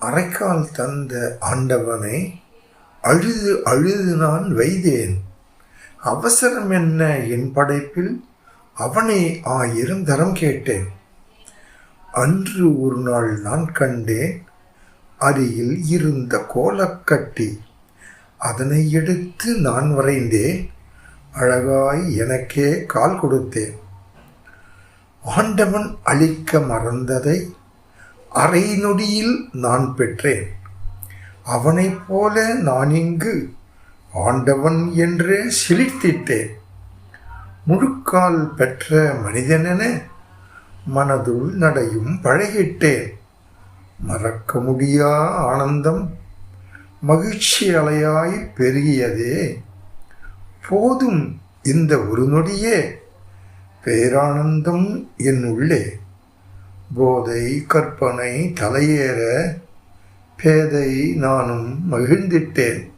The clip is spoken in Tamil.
அரைக்கால் தந்த ஆண்டவனை அழுது அழுது நான் வைதேன் அவசரம் என்ன என் படைப்பில்? அவனை ஆயிரம் தரம் கேட்டேன். அன்று ஒரு நாள் நான் கண்டேன் அருகில் இருந்த கோலக்கட்டி. அதனை எடுத்து நான் வரைந்தேன் அழகாய் எனக்கே கால் கொடுத்தேன். ஆண்டவன் அளிக்க மறந்ததை அரை நொடியில் நான் பெற்றேன். அவனைப் போல நான் இங்கு ஆண்டவன் என்று சிலிர்த்திட்டேன். முழுக்கால் பெற்ற மனிதனென மனதுள் நடையும் பழகிட்டேன். மறக்க முடியா ஆனந்தம் மகிழ்ச்சி அலையாய் பெருகியதே. போதும் இந்த ஒரு நொடியே. பேரானந்தம் என் உள்ளே போதை கற்பனை தலையேற பேதை நானும் மகிழ்ந்திட்டேன்.